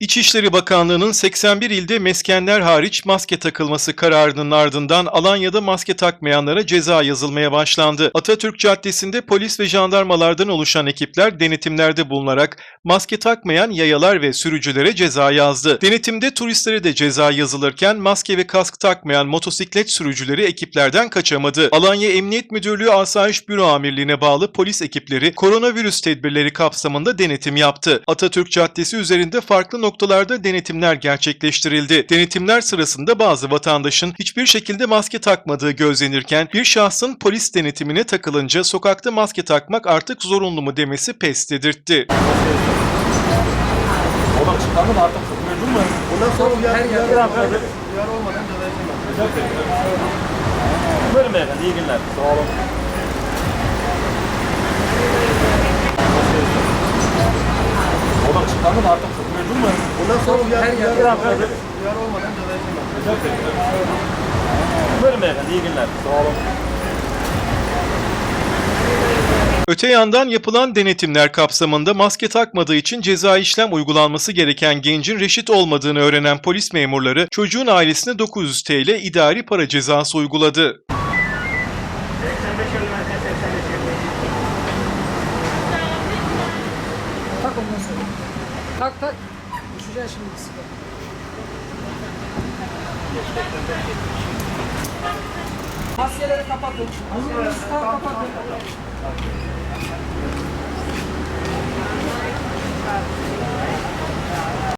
İçişleri Bakanlığı'nın 81 ilde meskenler hariç maske takılması kararının ardından Alanya'da maske takmayanlara ceza yazılmaya başlandı. Atatürk Caddesi'nde polis ve jandarmalardan oluşan ekipler denetimlerde bulunarak maske takmayan yayalar ve sürücülere ceza yazdı. Denetimde turistlere de ceza yazılırken maske ve kask takmayan motosiklet sürücüleri ekiplerden kaçamadı. Alanya Emniyet Müdürlüğü Asayiş Büro Amirliğine bağlı polis ekipleri koronavirüs tedbirleri kapsamında denetim yaptı. Atatürk Caddesi üzerinde farklı noktalarda denetimler gerçekleştirildi. Denetimler sırasında bazı vatandaşın hiçbir şekilde maske takmadığı gözlenirken bir şahsın polis denetimine takılınca sokakta maske takmak artık zorunlu mu demesi pes dedirtti. Çıkarma da artık mecbur mu? Ondan sonra uyar, uyar, uyar, abi. uyar olmadan yemem. Buyurun beyefendi, iyi günler. Sağ olun. Da artık mecbur mu? Ondan sonra yer uyar, abi. uyar olmadan yemem. Buyurun beyefendi, iyi günler. Sağ olun. Öte yandan yapılan denetimler kapsamında maske takmadığı için ceza işlem uygulanması gereken gencin reşit olmadığını öğrenen polis memurları çocuğun ailesine 900 TL idari para cezası uyguladı. Tak tak. Düşeceksin şimdi bisiklet. Maskeleri kapatın. Maskeleri kapatın.